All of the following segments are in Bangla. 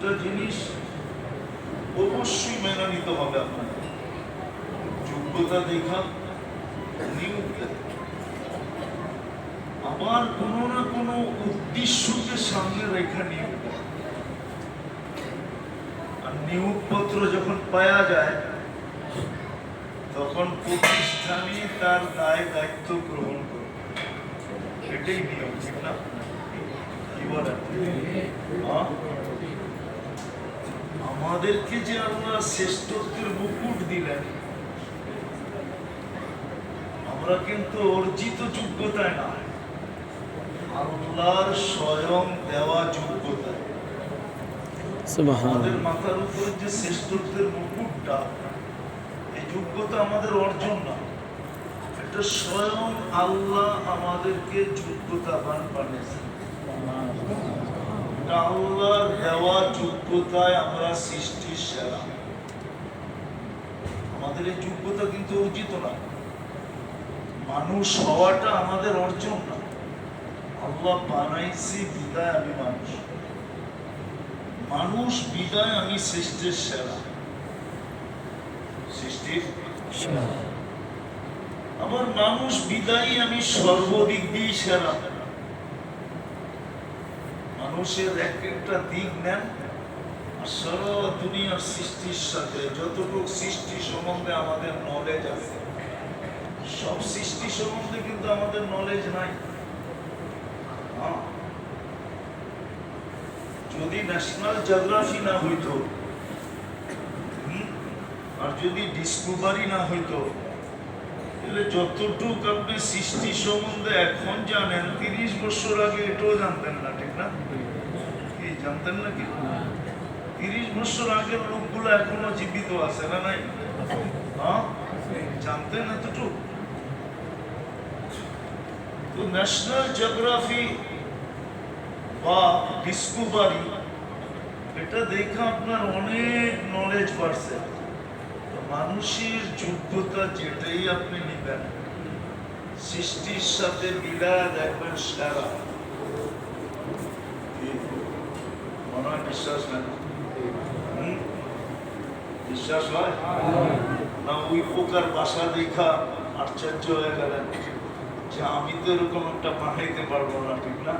দুটা জিনিস অবশ্যই মেনে নিতে হবে আপনাকে যোগ্যতা দেখা। আবার কোনো না কোনো উদ্দেশ্যকে সামনে রেখা নিয়োগ। আর নিয়োগপত্র যখন পাওয়া যায়, তখন প্রতিষ্ঠানই তার দায় দায়িত্ব গ্রহণ করে এটাই নিয়ম, ঠিক না কি বলেন? আমাদেরকে যে আল্লাহ শ্রেষ্ঠত্বের মুকুট দিলেন আমরা কিন্তু অর্জিত যোগ্যতায় না আল্লাহর স্বয়ং দেওয়া যোগ্যতায়। আমাদের মাথার উপর যে শ্রেষ্ঠত্বের মুকুটটা এই যোগ্যতা আমাদের অর্জন না এটা স্বয়ং আল্লাহ আমাদেরকে যোগ্যতাবান বানিয়েছেন। এটা আল্লাহর দেওয়া যোগ্যতায় আমরা সৃষ্টির সেরা। আমাদের এই যোগ্যতা কিন্তু অর্জিত না। মানুষ হওয়াটা আমাদের অর্জন না। আল্লাহ বানাইছি বিদায় আমি মানুষ। মানুষ বিদায় আমি সৃষ্টির সেরা। সৃষ্টির? আবার মানুষ বিদায়ী আমি সর্বদিক দিয়ে সেরা। মানুষের এক একটা দিক নেন। সারা দুনিয়ার সৃষ্টির সাথে, যতটুকু সৃষ্টি সম্বন্ধে আমাদের নলেজ আছে। সব সৃষ্টি সম্বন্ধে কিন্তু আমাদের নলেজ নাই। হ্যাঁ। যদি ন্যাশনাল জিওগ্রাফি না হইতো আর যদি ডিসকভারি না হইতো তাহলে যতটুক আপনি সৃষ্টি সম্বন্ধে এখন জানেন, তিরিশ বছর আগে এটাও জানতেন না, ঠিক না? কি, জানতেন না কি তিরিশ বছর আগের লোকগুলো এখনও জীবিত আছে না নাই? হ্যাঁ? জানতেন এতটুকু? তো ন্যাশনাল জিওগ্রাফি বা ডিসকভারি এটা দেখে আপনার অনেক নলেজ বাড়ছে। মানুষের যোগ্যতা যেটাই আপনি নিবেন, সৃষ্টির সাথে মিলা দেখবেন সারা। মনে হয় বিশ্বাস হুম? বিশ্বাস হয়? না, ওই প্রকার বাসা দেখা আশ্চর্য হয়ে গেলেন যে আমি তো এরকম একটা বানাইতে পারব না, ঠিক না?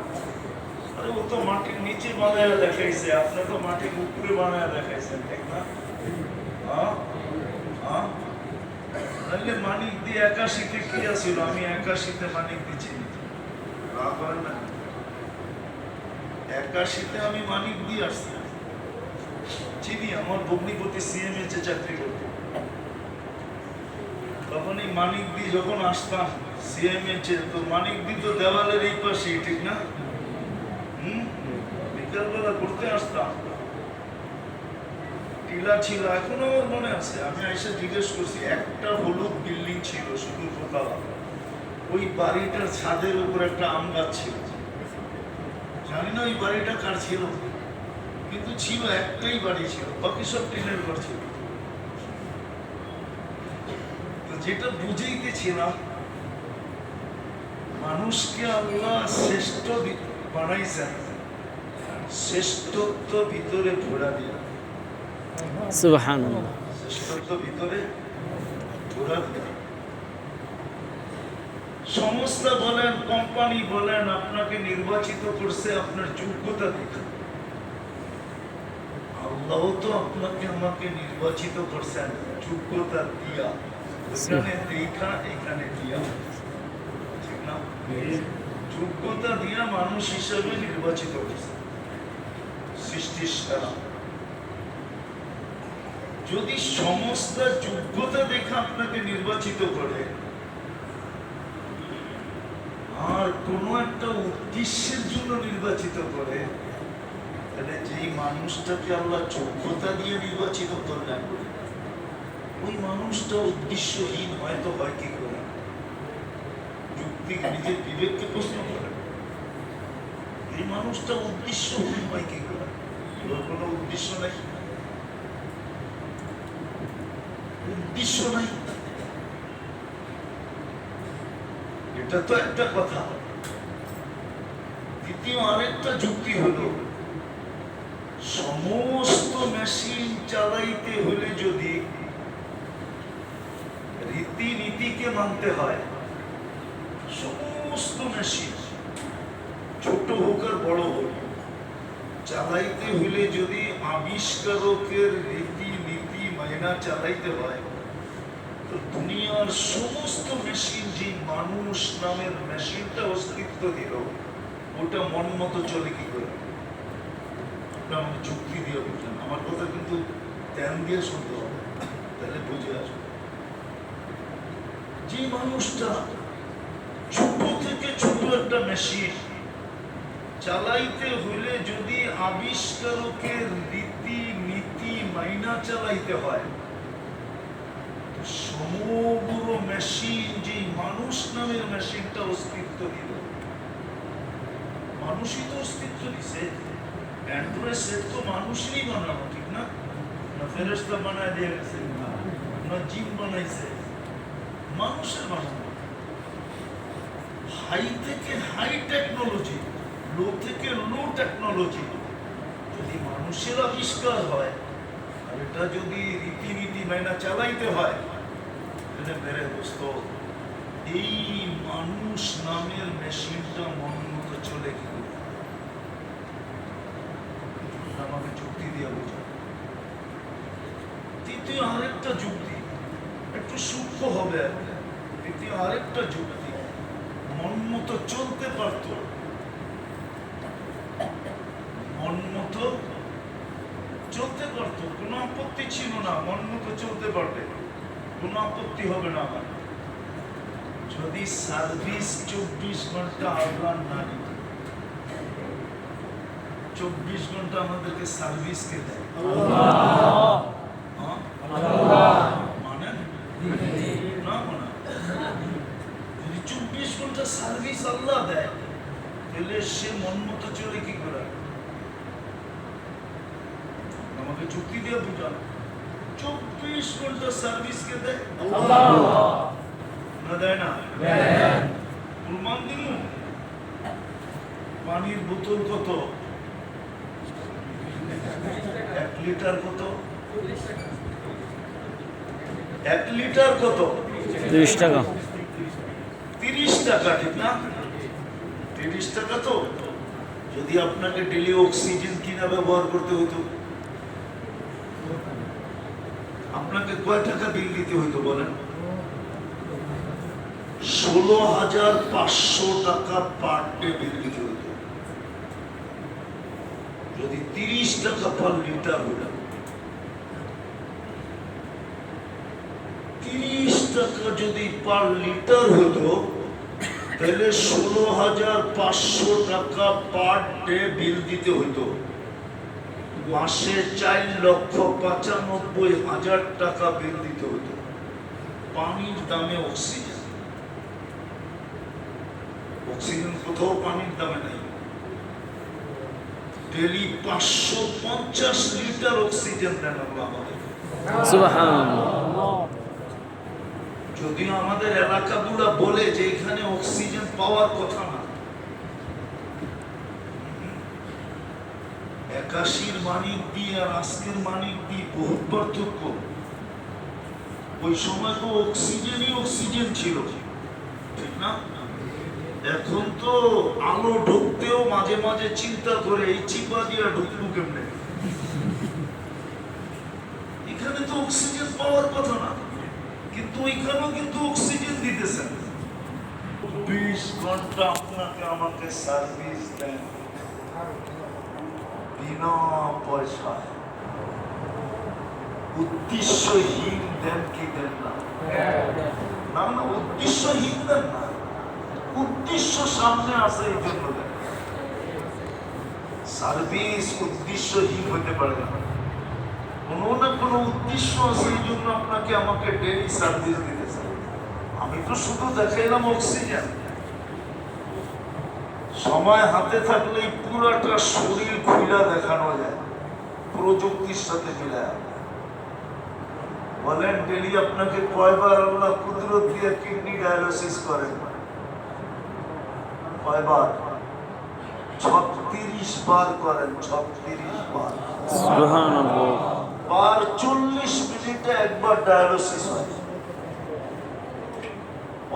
আরে, ও তো মাটির নিচে বানায় দেখাইছে, আপনি তো মাটির উপরে বানায় দেখাইছেন, ঠিক না? হ্যাঁ? নাহলে মানিক দিয়ে একাশিতে কি আছিল? আমি একাশিতে মানিক দিচ্ছি রাগ না। একাশিতে আমি মানিক দিয়ে আসছি। চিনি, আমার ভগ্নিপতি সিএমএইচ এ চাকরি করতো। তখন এই মানিক দি যখন আসতাম সিএমএইচ এ, তো মানিক দি তো দেওয়ালের এই পাশেই, ঠিক না? হুম? বিকালবেলা করতে আসতাম। টিলা ছিল, এখনও মনে আছে। আমি জিজ্ঞেস করছি, একটা হলুদ বিল্ডিং ছিল, শুধু দোতলা ওই বাড়িটার ছাদের উপর একটা আম গাছ ছিল। জানি না ওই বাড়িটা কার ছিল। কিন্তু ছিল, একটাই বাড়ি ছিল, বাকি সব টিনের ঘর ছিল। যেটা মানুষকে আল্লাহ শ্রেষ্ঠ বানাইছেন, শ্রেষ্ঠত্ব ভিতরে ঘোরা দিয়া। দিয়া সংস্থা বলেন কোম্পানি বলেন আপনাকে নির্বাচিত করছে আপনার যোগ্যতা দেখে আল্লাহ তো আপনাকে আমাকে নির্বাচিত করছেন যোগ্যতা দিয়া। এখানে দেখা এখানে দিয়া। ঠিক না? যোগ্যতা দিয়া মানুষ হিসাবে নির্বাচিত করছে সৃষ্টির সেরা। যদি সমস্ত যোগ্যতা দেখে আপনাকে নির্বাচিত করে, আর কোনো একটা উদ্দেশ্যের জন্য নির্বাচিত করে, তাহলে যেই মানুষটাকে আল্লাহ যোগ্যতা দিয়ে নির্বাচিত করলেন, ওই মানুষটা উদ্দেশ্যহীন হয়তো হয় কি করে? যুক্তি নিজের বিবেককে প্রশ্ন করে। এই মানুষটা উদ্দেশ্যহীন হয় কি করে? কোনো উদ্দেশ্য নাই। উদ্দেশ্য নাই। এটা তো একটা কথা। দ্বিতীয় আরেকটা যুক্তি হলো, সমস্ত মেশিন চালাইতে হলে যদি রীতিনীতিকে মানতে হয়, সমস্ত মেশিন ছোট হোক আর বড় হোক, চালাইতে হলে যদি আবিষ্কারকের রীতিনীতি মাইনা চালাইতে হয়, তো দুনিয়ার সমস্ত মেশিন যে মানুষ নামের মেশিনটা অস্তিত্ব দিল, ওটা মন মতো চলে কি করে? আমাকে যুক্তি দিয়ে বুঝলেন আমার কথা কিন্তু ধ্যান দিয়ে শুনতে হবে, তাহলে বুঝে আসবে। যে মানুষটা ছোট থেকে ছোট একটা মেশিন চালাইতে হইলে যদি আবিষ্কারকের চালাইতে হয়। সমগ্র মেশিন যে মানুষ নামের মেশিনটা অস্তিত্ব দিল। মানুষই তো অস্তিত্ব দিছে। অ্যান্ড্রয়েড সেট তো মানুষই বানানো ঠিক না? না ফেরেস্তা বানায় দিয়ে গেছে, না বানাইছে। মানুষের বানানো হাই থেকে হাই টেকনোলজি লো থেকে লো টেকনোলজি যদি মানুষের আবিষ্কার হয় এটা যদি রীতিনীতি মাইনা চালাইতে হয়, তাহলে মেরে দোস্ত, এই মানুষ নামের মেশিনটা মন মতো চলে কি আমাকে যুক্তি দিয়ে বোঝা তৃতীয় আরেকটা যুক্তি, একটু সূক্ষ্ম হবে তৃতীয় আরেকটা যুক্তি, মন মতো চলতে পারত, মন মতো কোনো আপত্তি ছিল না, মন মতো চলতে পারবে। কোনো আপত্তি হবে না আমার। যদি সার্ভিস চব্বিশ ঘণ্টা আহ্বান না নিত চব্বিশ ঘণ্টা আমাদেরকে সার্ভিস কে দেয় মানা? যদি চব্বিশ ঘণ্টা সার্ভিস আল্লাহ দেয়, তাহলে সে মন মতো চলে কি করে? আমাকে চুক্তি দিয়ে বুঝান চব্বিশ ঘণ্টা সার্ভিস কে দেয় না দেয় না প্রমাণ দিন পানির বোতল কত এক লিটার কত এক লিটার কত তিরিশ টাকা তিরিশ টাকা ঠিক না তিরিশ টাকা তো যদি আপনাকে ডেলি অক্সিজেন কিনা ব্যবহার করতে হতো আপনাকে কয় টাকা বিল দিতে হতো বলেন? ষোলো হাজার পাঁচশো টাকা পার ডে বিল দিতে হতো যদি তিরিশ টাকা পার লিটার হইল। তিরিশ টাকা যদি পার লিটার হতো তাহলে ষোলো হাজার পাঁচশো টাকা পার ডে বিল দিতে হতো মাসে চার লক্ষ পঁচানব্বই হাজার টাকা বিল দিতে হতো। পানির দামে অক্সিজেন অক্সিজেন কোথাও পানির দামে নাই। ডেলি পাঁচশো পঞ্চাশ লিটার অক্সিজেন দেন আল্লাহ আমাদের। যদিও আমাদের এলাকাগুলো বলে যে এখানে অক্সিজেন পাওয়ার কথা না। একাশির মানিক দিয়ে আর আজকের মানিক দিয়ে বহুত পার্থক্য। ওই সময় তো অক্সিজেনই অক্সিজেন ছিল। ঠিক না? এখন তো আলো ঢুকতেও মাঝে মাঝে চিন্তা করে, এই চিপা দিয়া ঢুকবো কেমনে? এখানে তো অক্সিজেন পাওয়ার কথা না। কিন্তু ওইখানেও কিন্তু অক্সিজেন দিতেছেন বিশ ঘণ্টা আপনাকে আমাকে সার্ভিস দেন বিনা পয়সায় উদ্দেশ্যহীন দেন দেন না? না না, উদ্দেশ্যহীন দেন না। উদ্দেশ্য সামনে আসে এই জন্য দেন। সার্ভিস উদ্দেশ্যহীন হতে পারে না। কোনো না কোনো উদ্দেশ্য আছে এই জন্য আপনাকে আমাকে ডেলি সার্ভিস দিতেছে আমি তো শুধু দেখাইলাম অক্সিজেন সময় হাতে থাকলেই পুরাটা শরীর খুলা দেখানো যায় প্রযুক্তির সাথে মিলায়। বলেন ডেলি আপনাকে কয়বার আল্লাহ কুদরত দিয়ে কিডনি ডায়ালিসিস করেন? কয়বার? ছত্রিশ বার করেন ছত্রিশ বার। পার চল্লিশ মিনিটে একবার ডায়ালিসিস হয়।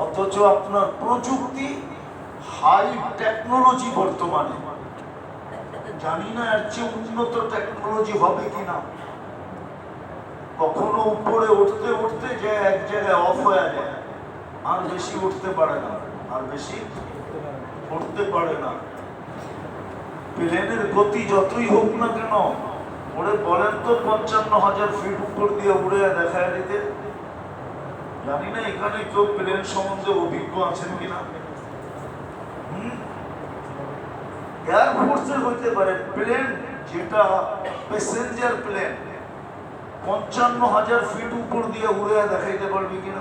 অথচ আপনার প্রযুক্তি হাই টেকনোলজি বর্তমানে। জানি না এর চেয়ে উন্নত টেকনোলজি হবে কিনা। কখনো উপরে উঠতে উঠতে যে এক জায়গায় অফ হয়ে যায়, আর বেশি উঠতে পারে না, আর বেশি উঠতে পারে না। প্লেনের গতি যতই হোক না কেন, ওরে বলেন তো পঞ্চান্ন হাজার ফিট উপর দিয়ে উড়ে দেখায় দিতে। জানি না এখানে কেউ প্লেন সম্বন্ধে অভিজ্ঞ আছেন কিনা। এয়ারফোর্সের হইতে পারে প্লেন যেটা প্যাসেঞ্জার প্লেন পঞ্চান্ন হাজার ফিট উপর দিয়ে উড়ে দেখাইতে পারবে কিনা?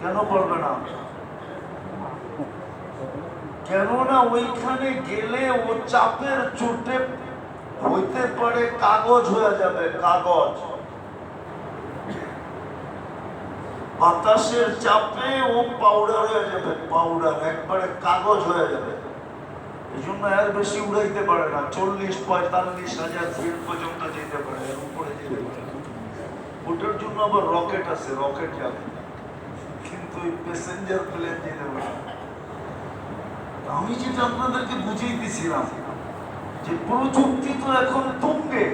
কেন পারবে না? কেননা ওইখানে গেলে ও চাপের চোটে হইতে পারে কাগজ হয়ে যাবে কাগজ। বাতাসের চাপে ও পাউডার হয়ে যাবে পাউডার একবারে কাগজ হয়ে যাবে। জন্য বেশি পারে না। চল্লিশ, পঁয়তাল্লিশ হাজার ফিট পর্যন্ত যেতে পারে উপরে যেতে পারে। ওটার জন্য আবার রকেট আছে রকেট যাবে। কিন্তু ওই প্যাসেঞ্জার প্লেন যেতে পারে আমি যেটা আপনাদেরকে বুঝিয়ে দিছিলাম যে প্রযুক্তি তো এখন তুঙ্গে,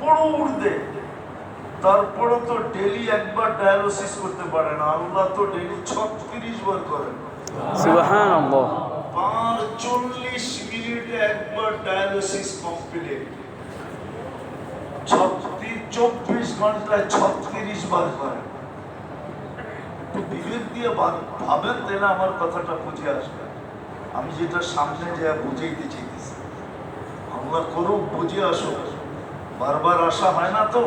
বড় উর্ধে তারপরে তো ডেলি একবার ডায়ালিসিস করতে পারে না। আল্লাহ তো ডেলি ছত্রিশ বার করেন। সুবহানাল্লাহ। পাঁচ চল্লিশ মিনিটে একবার ডায়ালিসিস কমপ্লিট চব্বিশ ঘন্টায় ছত্রিশ বার বিবেক দিয়ে ভাবেন, তাহলে আমার কথাটা বুঝে আসবে। আমি যেটা সামনে যা বুঝাইতে চাইতেছি। আল্লাহ করুক, বুঝে আসুক। বারবার আসা হয় না তো?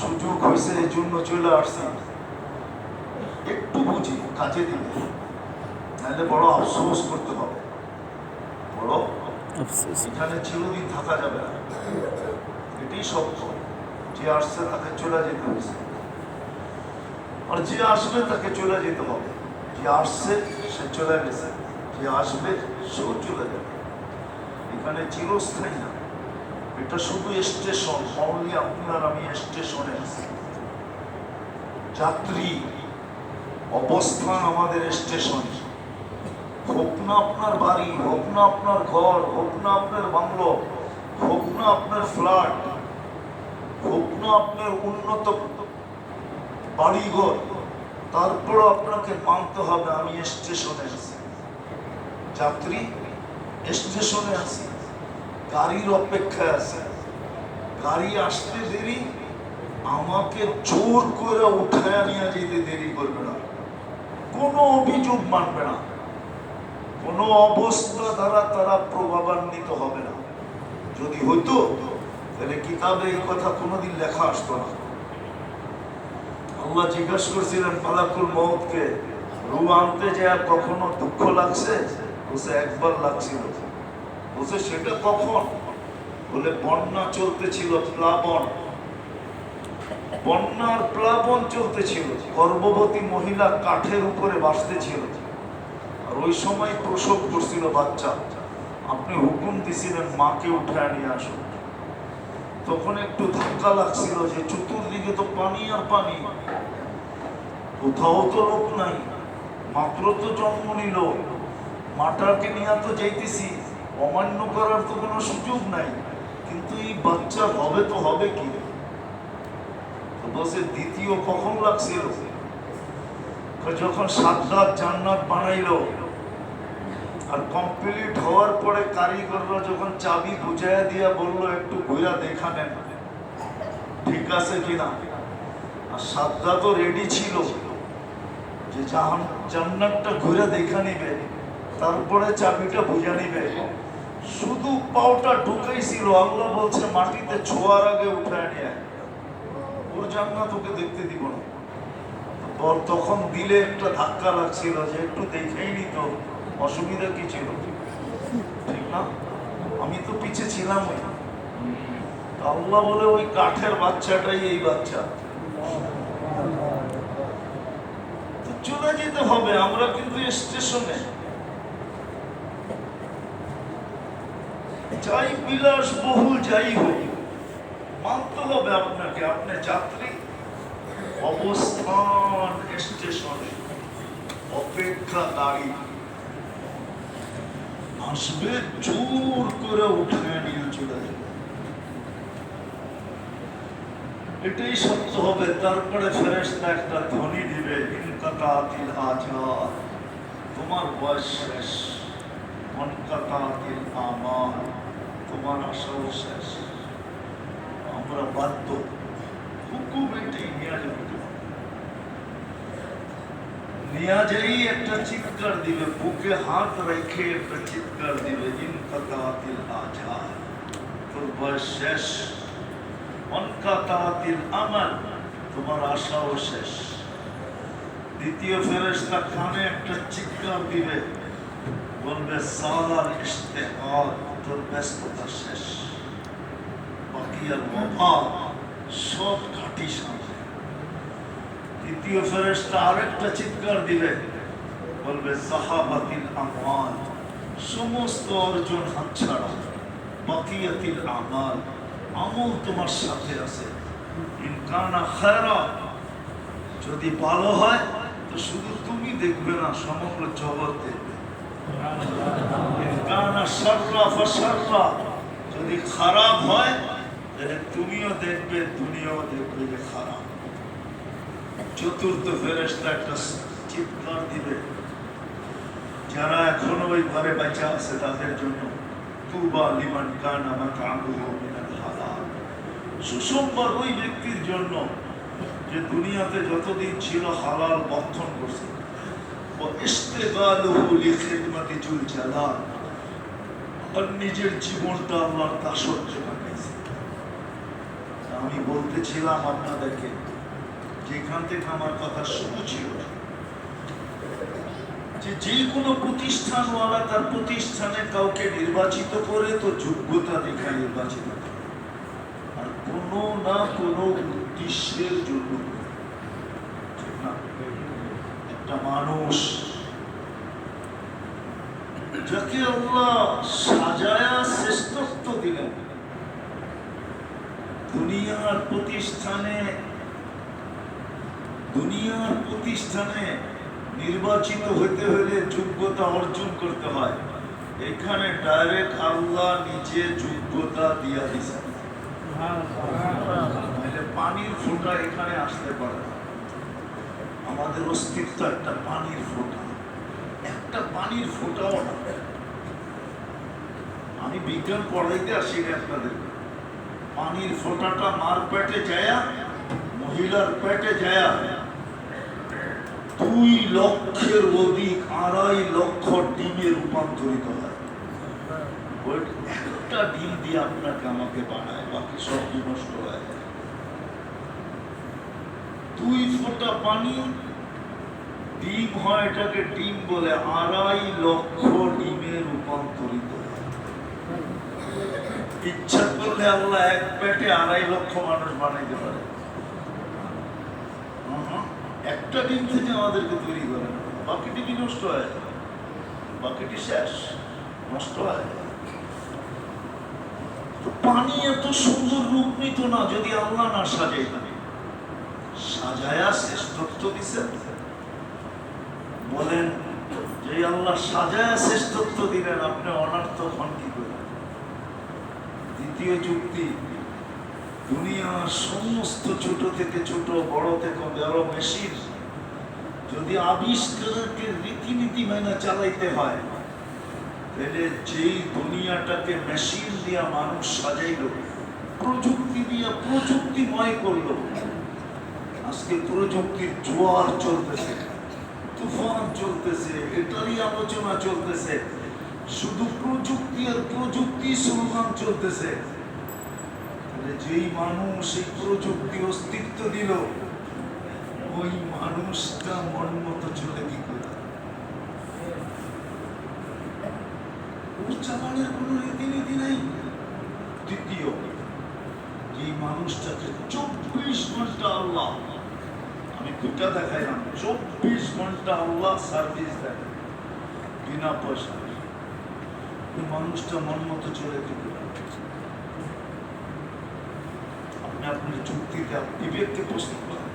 সুযোগ হয়েছে এই জন্য চলে আসছি। একটু বুঝি, কাজে দিবে নাহলে বড় আফসোস করতে হবে। বড় এখানে চিরদিন থাকা যাবে না। এটাই সত্য। যে আসছে তাকে চলে যেতে হয়েছে আর যে আসবে তাকে চলে যেতে হবে। যে আসছে সে চলে গেছে। যে আসবে সেও চলে যাবে। এখানে চিরস্থায়ী না। এটা শুধু স্টেশন। অনলি আপনার আমি স্টেশনে আছি। যাত্রী অবস্থান আমাদের স্টেশনে। হোক না আপনার বাড়ি, হোক না আপনার ঘর, হোক না আপনার বাংলো, হোক না আপনার ফ্ল্যাট, হোক না আপনার উন্নত বাড়িঘর, তারপরও আপনাকে মানতে হবে। আমি স্টেশনে আছি। যাত্রী স্টেশনে আছি। গাড়ির অপেক্ষায় আছে। গাড়ি আসতে দেরি, আমাকে জোর করে উঠায় নিয়ে যেতে দেরি করবে না। কোনো অভিযোগ মানবে না। কোনো অবস্থা দ্বারা তারা প্রভাবান্বিত হবে না। যদি হইতো, তাহলে কিতাবে এই কথা কোনোদিন লেখা আসতো না। আল্লাহ জিজ্ঞাসা করছিলেন পালাকুল মৌতকে রু আনতে যে আর কখনো দুঃখ লাগছে? বলছে, একবার লাগছিল। বসে সেটা কখন? বলে, বন্যা চলতেছিল প্লাবন। বন্যার প্লাবন চলতেছিল। গর্ভবতী মহিলা কাঠের উপরে বাঁচতেছিল আর ওই সময় প্রসব করছিল বাচ্চা। আপনি হুকুম দিছিলেন মাকে উঠায় নিয়ে আসুন তখন একটু ধাক্কা লাগছিল যে চতুর্দিকে তো পানি আর পানি। কোথাও তো লোক নাই, মাত্র তো জন্ম নিল। মাটাকে নিয়ে তো যাইতেছি, অমান্য করার তো কোনো সুযোগ নাই, কিন্তু এই বাচ্চা হবে তো হবে কি? বলছে, দ্বিতীয় কখন লাগছিল? যখন সাদ্দাত জান্নাত বানাইলো আর কমপ্লিট হওয়ার পরে কারিগররা যখন চাবি বুঝাইয়া দিয়া বলল, একটু ঘুরা দেখা নেন। ঠিক আছে কিনা? আর সাদ্দা তো রেডি ছিল। যে জাহান জান্নাতটা ঘুরে দেখা নিবে, তারপরে চাবিটা বুঝা নিবে। শুধু পাওটা ঢুকাইছিল, আল্লাহ বলছে, মাটিতে ছোঁয়ার আগে উঠায় নিয়ে ওর জান্নাত ওকে দেখতে দিব না। তখন দিলে একটা ধাক্কা লাগছিল যে একটু দেখেই নিত। অসুবিধা কি ছিল? ঠিক না? আমি তো পিছে ছিলাম আল্লাহ বলে ওই কাঠের বাচ্চাটাই এই বাচ্চা। চলে যেতে হবে, আমরা কিন্তু স্টেশনে। যাই বিলাস বহুল যাই হোক, মানতে হবে আপনাকে, আপনি যাত্রী। অবস্থান স্টেশনে। অপেক্ষা দাঁড়ি আসবে জোর করে উঠে নিয়ে চলে যাবে এটাই সত্য হবে তারপরে ফেরেস্তা একটা ধ্বনি দিবে ইনকাতাতিল আজাদ তোমার বয়স শেষ অনকাতাতিল আমার তোমার আশাও শেষ আমরা বাধ্য হুকুম এটাই নিয়ে যাবে নিয়াজেই একটা চিৎকার দিবে বুকে হাত রেখে একটা চিৎকার দিবে ইনকাতাতিল আজাদ তোর বয়স শেষ অনকাতাতিল আমাল তোমার আশাও শেষ দ্বিতীয় ফেরেশতা কানে একটা চিৎকার দিবে বলবে সালার ইস্তেহাদ তোর ব্যস্ততা শেষ বাকি আর অভাব সব ঘাটি সামনে তৃতীয় ফেরেশতা আরেকটা চিৎকার দিবে। বলবে সাহাবাতিল আমাল সমস্ত অর্জন হাতছাড়া বাকিয়াতিল আমাল, আমল তোমার সাথে আছে। যদি ভালো হয়, তো শুধু তুমি দেখবে না, সমগ্র জগৎ দেখবে। যদি খারাপ হয়, তাহলে তুমিও দেখবে, দুনিয়াও দেখবে যে খারাপ। চতুর্থ ফেরেশতা একটা চিৎকার দিবে। যারা এখনও ওই ঘরে বাঁচা আছে, তাদের জন্য তুবা লিমান কানা মিনাল হালাল। সুসংবাদ ওই ব্যক্তির জন্য যে দুনিয়াতে যতদিন ছিল হালাল বক্ষণ করছে। ও ইস্তেগালুহু লিখিদমাতি জুল জালাল। আর নিজের জীবনটা আল্লাহর দাসত্ব বানিয়েছে। আমি বলতেছিলাম আপনাদেরকে যেখান থেকে আমার কথা শুরু ছিল যে যে কোনো প্রতিষ্ঠানওয়ালা তার প্রতিষ্ঠানে কাউকে নির্বাচিত করে তো যোগ্যতা দেখে নির্বাচিত আর কোনো না কোনো উদ্দেশ্যের জন্য? একটা মানুষ যাকে আল্লাহ সাজায়া শ্রেষ্ঠত্ব দিলেন, দুনিয়ার প্রতিষ্ঠানে দুনিয়ার প্রতিষ্ঠানে নির্বাচিত হতে হলে যোগ্যতা অর্জন করতে হয়। এখানে ডাইরেক্ট আল্লাহ নিজে যোগ্যতা দিয়া দিছেন। পানির ফোঁটা এখানে আসতে পারে আমাদের অস্তিত্ব একটা পানির ফোঁটা। একটা পানির ফোঁটাও না। আমি বিজ্ঞান পড়াইতে আসি না আপনাদের। পানির ফোঁটাটা মার পেটে যায়া মহিলার পেটে যায়া দুই লক্ষের অধিক, আড়াই লক্ষ ডিমে রূপান্তরিত হয়। একটা ডিম দিয়ে আপনাকে আমাকে বানায়, বাকি সব দুই পানি, ডিম হয় এটাকে ডিম বলে আড়াই লক্ষ ডিমে রূপান্তরিত ইচ্ছা করলে আল্লাহ এক পেটে আড়াই লক্ষ মানুষ বানাইতে পারে। একটা ডিম থেকে আমাদেরকে তৈরি করে। না। বাকিটি বিনষ্ট হয়? বাকিটি শেষ, নষ্ট হয়। পানি এত সুন্দর রূপ নিত না, যদি আল্লাহ না সাজাইতেন সাজায়া শ্রেষ্ঠত্ব দিছেন। বলেন যে আল্লাহ সাজায়া শ্রেষ্ঠত্ব দিলেন, আপনি অনার্থ হন কি করে? দ্বিতীয় যুক্তি দুনিয়ার সমস্ত ছোট থেকে ছোট, বড় থেকে বড় মেশিন যদি আবিষ্কারকে রীতিনীতি মেনে চালাইতে হয়, তাহলে যেই দুনিয়াটাকে মেশিন দিয়া মানুষ সাজাইল, প্রযুক্তি দিয়া প্রযুক্তিময় করল, আজকে প্রযুক্তির জোয়ার চলতেছে, তুফান চলতেছে, এটারই আলোচনা চলতেছে, শুধু প্রযুক্তি আর প্রযুক্তি স্লোগান চলতেছে। যেই মানুষ এই প্রযুক্তি অস্তিত্ব দিল, ওই মানুষটা মন মতো চলে কি করে? চালানের কোনো রীতিনীতি নেই। দ্বিতীয় যে মানুষটাকে চব্বিশ ঘণ্টা আল্লাহ, আমি দুটা দেখাইলাম, চব্বিশ ঘণ্টা আল্লাহ সার্ভিস দেয়, বিনা পয়সা ওই মানুষটা মন মতো চলে কি করে? আপনার যুক্তিতে বিবেককে প্রশ্ন করেন।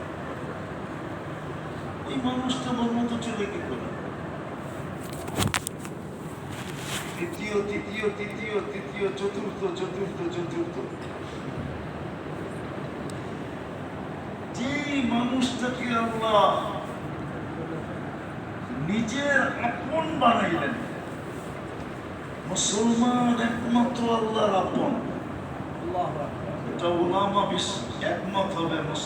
এই মানুষটা মন মতো চলে কি করে? তৃতীয় তৃতীয় তৃতীয়, চতুর্থ চতুর্থ চতুর্থ। যে মানুষটাকে আল্লাহ নিজের আপন বানাইলেন, মুসলমান একমাত্র আল্লাহর আপন। এটা ওলামা বিশ্ব একমত হবে মুসলমান